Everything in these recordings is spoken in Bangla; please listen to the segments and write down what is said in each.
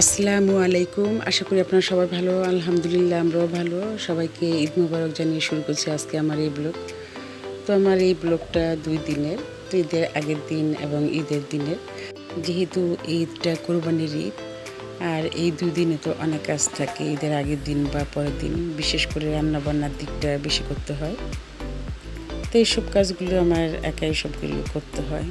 আসসালামু আলাইকুম। আশা করি আপনারা সবাই ভালো। আলহামদুলিল্লাহ, আমরাও ভালো। সবাইকে ঈদ মুবারক জানিয়ে শুরু করছি আজকে আমার এই ব্লগ। তো আমার এই ব্লগটা দুই দিনের, তো ঈদের আগের দিন এবং ঈদের দিনের। যেহেতু ঈদটা কোরবানির ঈদ, আর এই দুই দিনে তো অনেক কাজ থাকে। ঈদের আগের দিন বা পরের দিন, বিশেষ করে রান্না বান্নার দিকটা বেশি করতে হয়। তো এইসব কাজগুলো আমার একাই সবগুলো করতে হয়।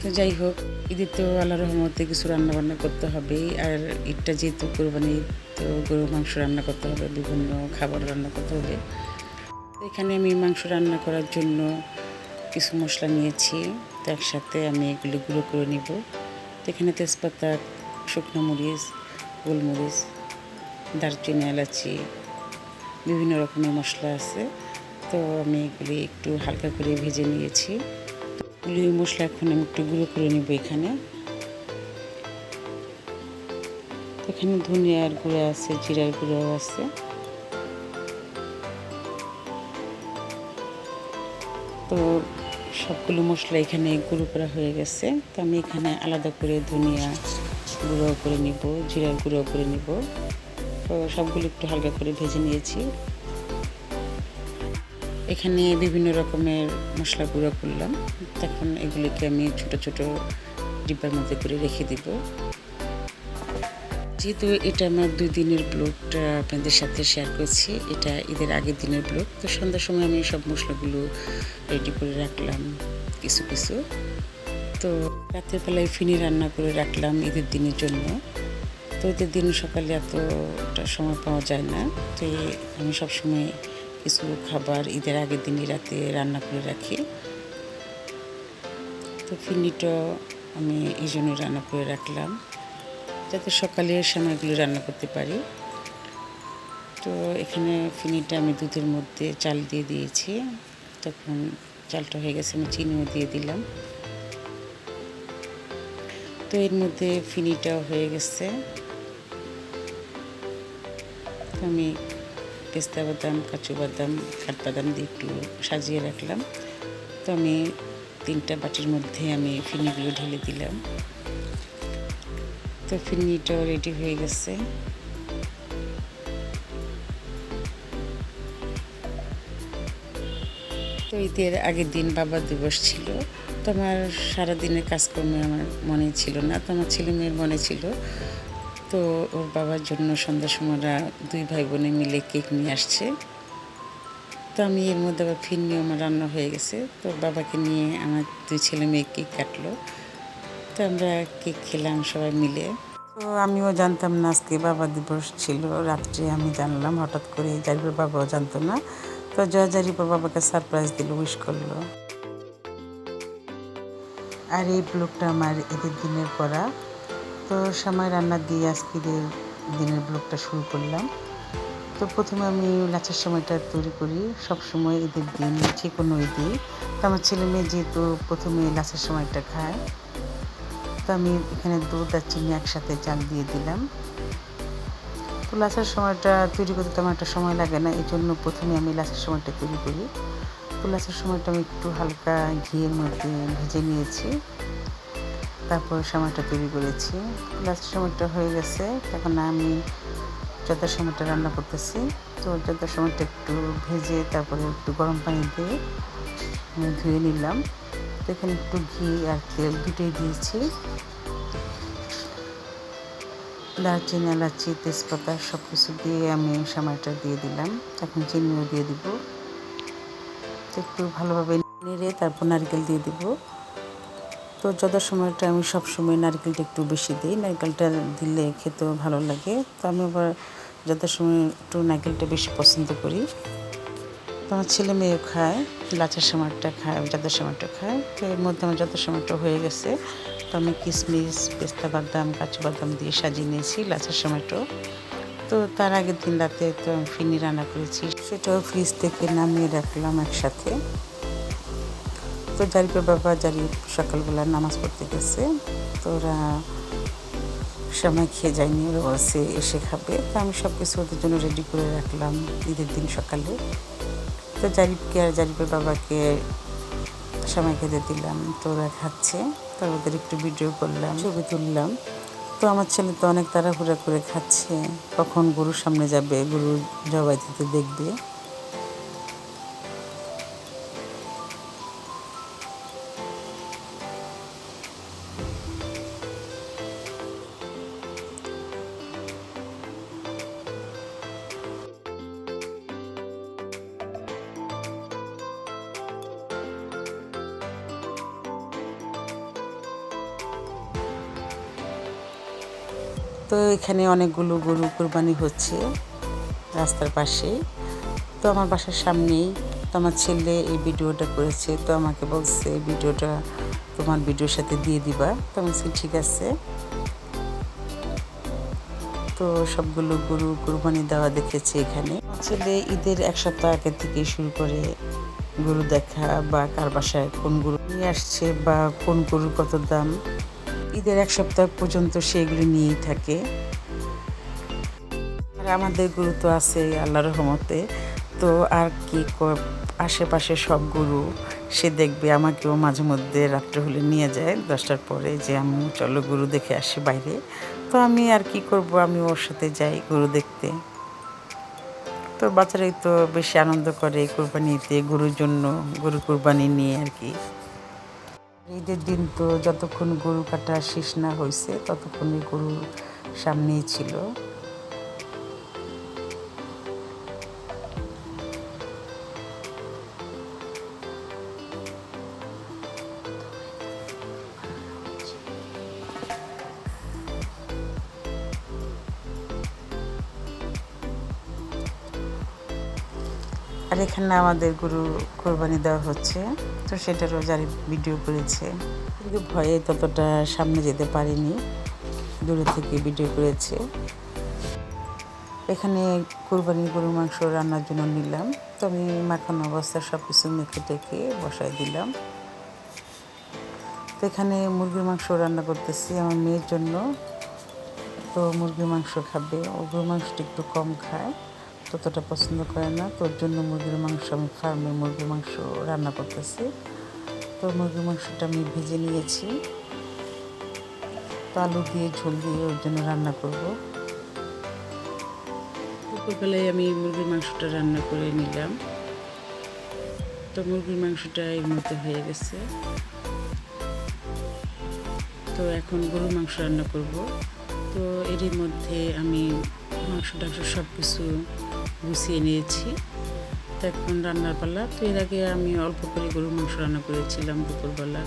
তো যাই হোক ঈদের তো আল্লাহ রহমতে কিছু রান্নাবান্না করতে হবে, আর ঈদটা যেহেতু কোরবানি, তো গরু মাংস রান্না করতে হবে, বিভিন্ন খাবার রান্না করতে হবে। এখানে আমি মাংস রান্না করার জন্য কিছু মশলা নিয়েছি, তো একসাথে আমি এগুলো গুঁড়ো করে নিব। এখানে তেজপাতা, শুকনো মরিচ, গোলমরিচ, দারচিনি, এলাচি, বিভিন্ন রকমের মশলা আছে। তো আমি এগুলি একটু হালকা করে ভেজে নিয়েছি। এগুলি মশলা এখন আমি একটু গুঁড়ো করে নেব এখানে। এখানে ধনিয়ার গুঁড়ো আছে, জিরার গুঁড়ো আছে। তো সবগুলো মশলা এখানে গুঁড়ো করা হয়ে গেছে। তো আমি এখানে আলাদা করে ধনিয়া গুঁড়ো করে নিব, জিরার গুঁড়ো করে নিব। তো সবগুলো একটু হালকা করে ভেজে নিয়েছি। এখানে বিভিন্ন রকমের মশলা গুঁড়ো করলাম। তখন এগুলিকে আমি ছোট ছোট ডিব্বার মধ্যে করে রেখে দিব। যেহেতু এটা আমার দুই দিনের ব্লগটা আপনাদের সাথে শেয়ার করছি, এটা ঈদের আগের দিনের ব্লগ, তো সন্ধ্যার সময় আমি সব মশলাগুলো রেডি করে রাখলাম, কিছু কিছু। তো রাতের বেলায় ফিনি রান্না করে রাখলাম ঈদের দিনের জন্য। তো ঈদের দিন সকালে এতটা সময় পাওয়া যায় না, তো আমি সবসময় কিছু খাবার ঈদের আগের দিনই রাতে রান্না করে রাখি। তো ফিনিটা আমি এই জন্য রান্না করে রাখলাম, যাতে সকালে সময়গুলো রান্না করতে পারি। তো এখানে ফিনিটা আমি দুধের মধ্যে চাল দিয়ে দিয়েছি। তখন চালটা হয়ে গেছে, আমি চিনিও দিয়ে দিলাম। তো এর মধ্যে ফিনিটাও হয়ে গেছে। আমি পেস্তা বাদাম কাজু বাদাম কাঠবাদাম দিয়ে একটু সাজিয়ে রাখলাম। তো আমি তিনটা বাটির মধ্যে আমি ফিনিগুলো ঢেলে দিলাম। তো ফিরনিটাও রেডি হয়ে গেছে। তো ঈদের আগের দিন বাবা দিবস ছিল। তো আমার সারাদিনের কাজকর্মে আমার মনে ছিল না। তো আমার ছেলে মেয়ের মনে ছিল তো ওর বাবার জন্য সন্ধ্যার সময়রা দুই ভাই বোনে মিলে কেক নিয়ে আসছে। তো আমি এর মধ্যে আবার ফিরনিও আমার রান্না হয়ে গেছে। তো বাবাকে নিয়ে আমার দুই ছেলে মেয়ে কেক কাটলো। তো আমরা কেক খেলাম সবাই মিলে। তো আমিও জানতাম না আজকে বাবা দিবস ছিল, রাত্রে আমি জানলাম হঠাৎ করে জারিপুর বাবাও জানতো না। তো জয় জারিপুর বাবাকে সারপ্রাইজ দিল উইশ করল। আর এই ব্লগটা আমার এদের দিনের করা। তো সময় রান্না দিয়ে আজকের দিনের ব্লগটা শুরু করলাম। তো প্রথমে আমি লাচের সময়টা তৈরি করি। সব সময় ঈদের দিন, যে কোনো ঈদে। তো আমার ছেলে মেয়ে যেহেতু প্রথমে লাচের সময়টা খায়, তো আমি এখানে দুধ আর চিনি একসাথে চাল দিয়ে দিলাম। তো লাচের সময়টা তৈরি করতে তেমন একটা সময় লাগে না এই জন্য প্রথমে আমি লাচের সময়টা তৈরি করি। তো লাচের সময়টা আমি একটু হালকা ঘিয়ের মধ্যে ভেজে নিয়েছি। তারপর সময়টা তৈরি করেছি। লাস্টের সময়টা হয়ে গেছে। তখন আমি যথার সময়টা রান্না করতেছি। তো যথার সময়টা একটু ভেজে তারপরে একটু গরম পানি দিয়ে আমি ধুয়ে নিলাম। তো এখানে একটু ঘি আর তেল দুটোই দিয়েছি। দারচিনি, এলাচি, তেজপাতা সব কিছু দিয়ে আমি সময়টা দিয়ে দিলাম। এখন চিনিও দিয়ে দিব। একটু ভালোভাবে নেড়ে তারপর নারকেল দিয়ে দিব। তো যত সময়টা আমি সব সময় নারকেলটা একটু বেশি দিই। নারকেলটা দিলে খেতেও ভালো লাগে। তো আমি আবার যত সময় একটু নারকেলটা বেশি পছন্দ করি। তো আমার ছেলে মেয়েও খায় লাচের সময়টা খায় যত সময়টা খায়। তো এর মধ্যে আমার যত সময়টা হয়ে গেছে। তো আমি কিশমিশ পেস্তা বাদাম, কাঁচু বাদাম দিয়ে সাজিয়ে নিয়েছি লাচের সময়টাও। তো তার আগের দিন রাতে তো আমি ফিনি রান্না করেছি। সেটাও ফ্রিজ থেকে নামিয়ে রাখলাম একসাথে। তো জারিপের বাবা জারি সকালবেলা নামাজ পড়তে গেছে। তো ওরা সময় খেয়ে যায়নি, ওরা বলছে এসে খাবে। তো আমি সব কিছু ওদের জন্য রেডি করে রাখলাম ঈদের দিন সকালে। তো জারিফকে আর জারিফের বাবাকে সময় খেতে দিলাম। তো ওরা খাচ্ছে তো ওদের একটু ভিডিও করলাম, ছবি তুললাম। তো আমার ছেলে তো অনেক তাড়াহুড়া করে খাচ্ছে। কখন গরুর সামনে যাবে, গরু জবাই দিতে দেখবে। তো এখানে অনেকগুলো গরু কোরবানি হচ্ছে রাস্তার পাশে। তো আমার বাসার সামনেই তো আমার ছেলে এই ভিডিওটা করেছে, তো আমাকে বলছে, ভিডিওটা তোমার ভিডিওর সাথে দিয়ে দিবা। তো আমি ঠিক আছে। তো সবগুলো গরু কোরবানি দেওয়া দেখেছে এখানে। ছেলে ঈদের এক সপ্তাহ আগে থেকে শুরু করে গরু দেখা বা কার বাসায় কোন গরু নিয়ে আসছে বা কোন গরুর কত দাম। ঈদের এক সপ্তাহ পর্যন্ত সেগুলি নিয়েই থাকে। আর আমাদের গুরু তো আছে আল্লাহ রহমতে। তো আর কি আশেপাশে সব গুরু, সে দেখবে আমাকেও মাঝে মধ্যে রাত্রে হলে নিয়ে যায়। দশটার পরে যে আমি চলো গুরু দেখে আসি বাইরে। তো আমি আর কি করব? আমি ওর সাথে যাই গরু দেখতে। তো বাচ্চারাই তো বেশি আনন্দ করে কোরবানিতে গরুর জন্য গরু কোরবানি নিয়ে আর কি। ঈদের দিন তো যতক্ষণ গরু কাটা শেষ না হয়েছে ততক্ষণই গরু সামনেই ছিল। আর এখানে আমাদের গরু কোরবানি দেওয়া হচ্ছে। তো সেটারও যারা ভিডিও করেছে কিন্তু ভয়ে ততটা সামনে যেতে পারিনি, দূরে থেকে ভিডিও করেছে। এখানে কোরবানির গরুর মাংস রান্নার জন্য নিলাম। তো আমি মাখানো অবস্থায় সব কিছু মেখে টেকে বসাই দিলাম। তো এখানে মুরগির মাংস রান্না করতেছি আমার মেয়ের জন্য। তো মুরগির মাংস খাবে, ও গরুর মাংসটা একটু কম খায়। ততটা পছন্দ করে না। তোর জন্য মুরগির মাংস, আমি ফার্মে মুরগির মাংস রান্না করতেছি। তো মুরগির মাংসটা আমি ভেজে নিয়েছি। তো আলু দিয়ে ঝোল দিয়ে ওর জন্য রান্না করব। দুপুরবেলায় আমি মুরগির মাংসটা রান্না করে নিলাম। তো মুরগির মাংসটা এর মধ্যে হয়ে গেছে। তো এখন গরুর মাংস রান্না করব। তো এরই মধ্যে আমি মাংস টাংস সব কিছু গুছিয়ে নিয়েছি। তো এখন রান্নার পালা। তো এর আগে আমি অল্প করে গরুর মাংস রান্না করেছিলাম দুপুরবেলা।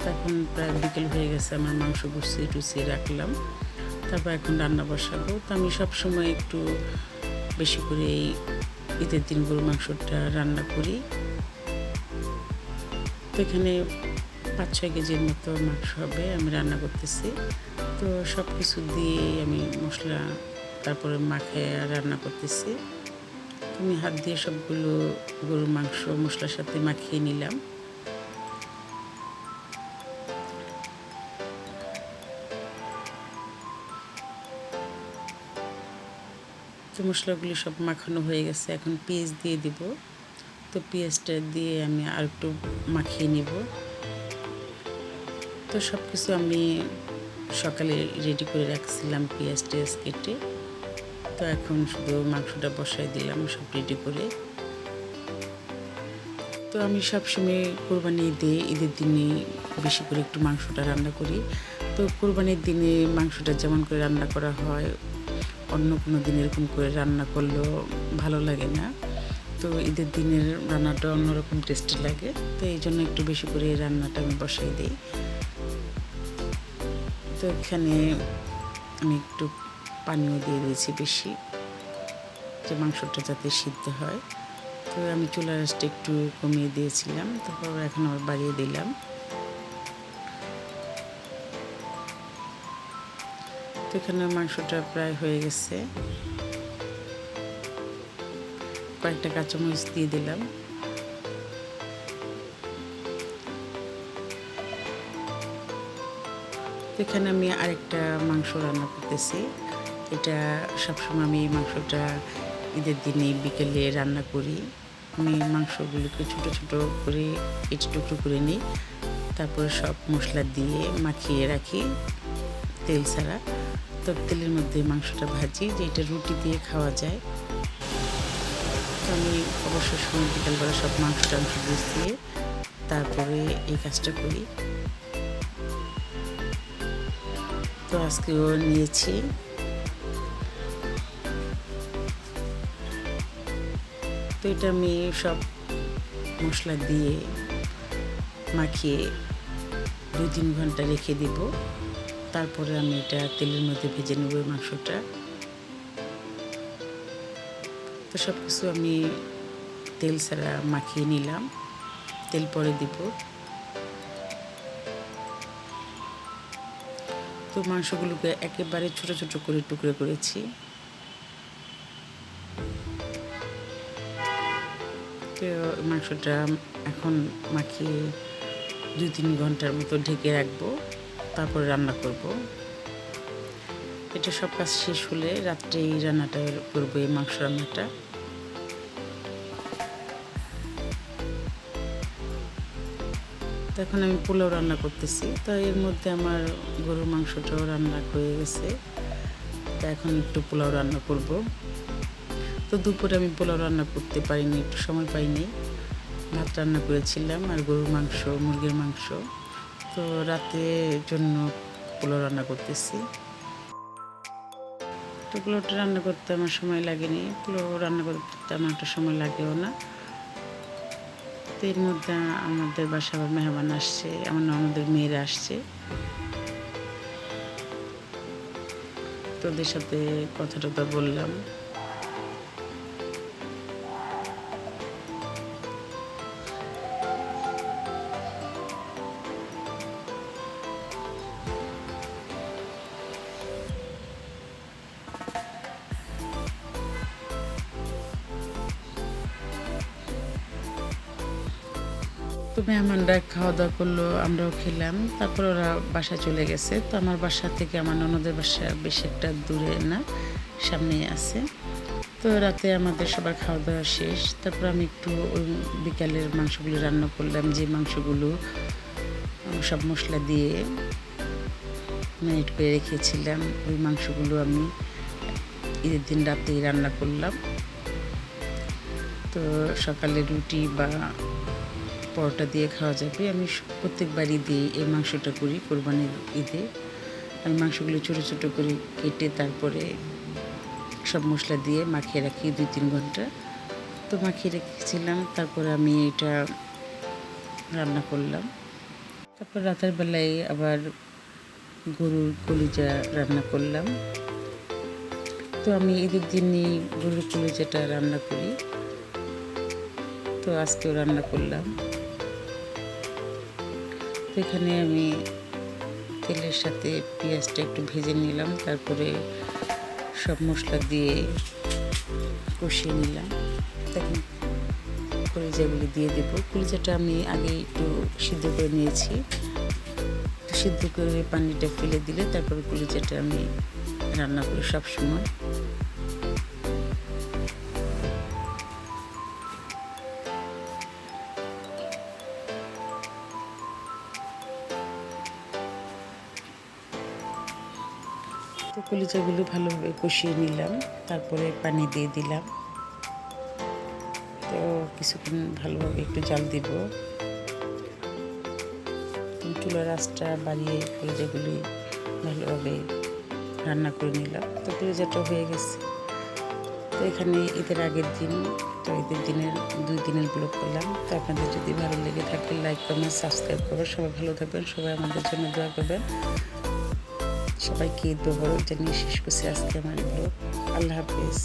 তো এখন প্রায় বিকেল হয়ে গেছে, আমার মাংস গুছিয়ে টুছিয়ে রাখলাম। তারপর এখন রান্না বসাবো। তো আমি সব সময় একটু বেশি করে এই ঈদের দিন গরুর মাংসটা রান্না করি। তো এখানে পাঁচ ছয় কেজির মতো মাংস হবে আমি রান্না করতেছি। তো সব কিছু দিয়ে আমি মশলা তারপরে মাখিয়ে রান্না করতেছি। আমি হাত দিয়ে সবগুলো গরুর মাংস, মশলার সাথে মাখিয়ে নিলাম। তো মশলাগুলি সব মাখানো হয়ে গেছে, এখন পেঁয়াজ দিয়ে দিব। তো পেঁয়াজটা দিয়ে আমি আর একটু মাখিয়ে নিব। তো সব কিছু আমি সকালে রেডি করে রাখছিলাম পেঁয়াজ টেয়াজ কেটে। তো এখন শুধু মাংসটা বসাই দিলাম, সব রেডি করে। তো আমি সবসময় কোরবানি ঈদে, ঈদের দিনে বেশি করে একটু মাংসটা রান্না করি। তো কোরবানির দিনে মাংসটা যেমন করে রান্না করা হয়, অন্য কোনো দিন এরকম করে রান্না করলেও ভালো লাগে না। তো ঈদের দিনের রান্নাটা অন্যরকম টেস্টি লাগে, তো এই জন্য একটু বেশি করে রান্নাটা আমি বসাই দিই। তো এখানে আমি একটু পানিও দিয়ে দিয়েছি বেশি, যে মাংসটা যাতে সিদ্ধ হয়। তো আমি চুলার আঁচটা একটু কমিয়ে দিয়েছিলাম, তারপর এখন আবার বাড়িয়ে দিলাম। তো এখানে মাংসটা প্রায় হয়ে গেছে। কয়েকটা কাঁচামরিচ দিয়ে দিলাম। এখানে আমি আরেকটা মাংস রান্না করতেছি। এটা সবসময় আমি মাংসটা ঈদের দিনে বিকেলে রান্না করি। আমি মাংসগুলোকে ছোটো ছোটো করে কেটে টুকরো করে নিই। তারপরে সব মশলা দিয়ে মাখিয়ে রাখি তেল ছাড়া। তো তেলের মধ্যে মাংসটা ভাজি যেটা রুটি দিয়ে খাওয়া যায়। তো আমি অবশ্য সময় বিকালবেলা সব মাংস টাংস দিয়ে তারপরে এই কাজটা করি। তো আজকেও নিয়েছি। এটা আমি সব মশলা দিয়ে মাখিয়ে দুই তিন ঘণ্টা রেখে দিব। তারপরে আমি এটা তেলের মধ্যে ভেজে নেব মাংসটা। তো সব কিছু আমি তেল ছাড়া মাখিয়ে নিলাম। তেল পরে দিব। তো মাংসগুলোকে একেবারে ছোট ছোট করে টুকরো করেছি। তো মাংসটা এখন মাখিয়ে দুই তিন ঘণ্টার মতো ঢেকে রাখব, তারপরে রান্না করব। এটা সব কাজ শেষ হলে রাত্রে এই রান্নাটা করব এই মাংস রান্নাটা। তো এখন আমি পোলাও রান্না করতেছি, তো এর মধ্যে আমার গরুর মাংসটাও রান্না হয়ে গেছে। তো এখন একটু পোলাও রান্না করব। তো দুপুরে আমি পোলাও রান্না করতে পারিনি, একটু সময় পাইনি। ভাত রান্না করেছিলাম আর গরুর মাংস, মুরগির মাংস। তো রাতে জন্য পোলাও রান্না করতেছি। তো পোলাওটা রান্না করতে আমার সময় লাগেনি, পোলাও রান্না করতে আমার একটা সময় লাগেও না। তো এর মধ্যে আমাদের বাসা আবার মেহমান আসছে, আমার আমাদের মেয়েরা আসছে। তোদের সাথে কথা টথা বললাম। তো মেহমানরা খাওয়া দাওয়া করল, আমরাও খেলাম। তারপর ওরা বাসা চলে গেছে। তো আমার বাসা থেকে আমার ননদের বাসা বেশ একটা দূরে না, সামনেই আছে। তো রাতে আমাদের সবার খাওয়া দাওয়া শেষ। তারপর আমি একটু ওই বিকালের মাংসগুলো রান্না করলাম, যে মাংসগুলো সব মশলা দিয়ে ম্যারিনেট করে রেখেছিলাম, ওই মাংসগুলো আমি ঈদের দিন রাতেই রান্না করলাম। তো সকালে রুটি বা পরোটা দিয়ে খাওয়া যাবে। আমি প্রত্যেকবারই দিয়ে এই মাংসটা করি কোরবানির ঈদে। আমি মাংসগুলো ছোটো ছোটো করে কেটে তারপরে সব মশলা দিয়ে মাখিয়ে রাখি দুই, তিন ঘণ্টা। তো মাখিয়ে রেখেছিলাম, তারপরে আমি এটা রান্না করলাম। তারপর রাতের বেলায় আবার গরুর কলিজা রান্না করলাম। তো আমি ঈদের দিনই গরুর কলিজাটা রান্না করি। তো আজকেও রান্না করলাম। এখানে আমি তেলের সাথে পেঁয়াজটা একটু ভেজে নিলাম, তারপরে সব মশলা দিয়ে কষিয়ে নিলাম। তখন কলিজাগুলি দিয়ে দেব। কলিজাটা আমি আগে একটু সিদ্ধ করে নিয়েছি। সিদ্ধ করে পানিটা ফেলে দিলে তারপরে কলিজাটা আমি রান্না করি সবসময়। তো কলিজাগুলো ভালোভাবে কষিয়ে নিলাম, তারপরে পানি দিয়ে দিলাম। তো কিছুক্ষণ ভালোভাবে একটু জাল দিব। চুলার আঁচটা বাড়িয়ে কলিজাগুলি ভালোভাবে রান্না করে নিলাম। তো কলিজাটা হয়ে গেছে। তো এখানে ঈদের আগের দিন, তো ঈদের দিনের দুই দিনের ব্লগ করলাম। তো আপনাদের যদি ভালো লেগে থাকে লাইক কমেন্ট সাবস্ক্রাইব করবেন। সবাই ভালো থাকবেন, সবাই আমাদের জন্য দোয়া করবেন। সবাইকে মোবারক জানিয়ে শেষ করছি আজকে আমার ব্লগ। আল্লাহ হাফিজ।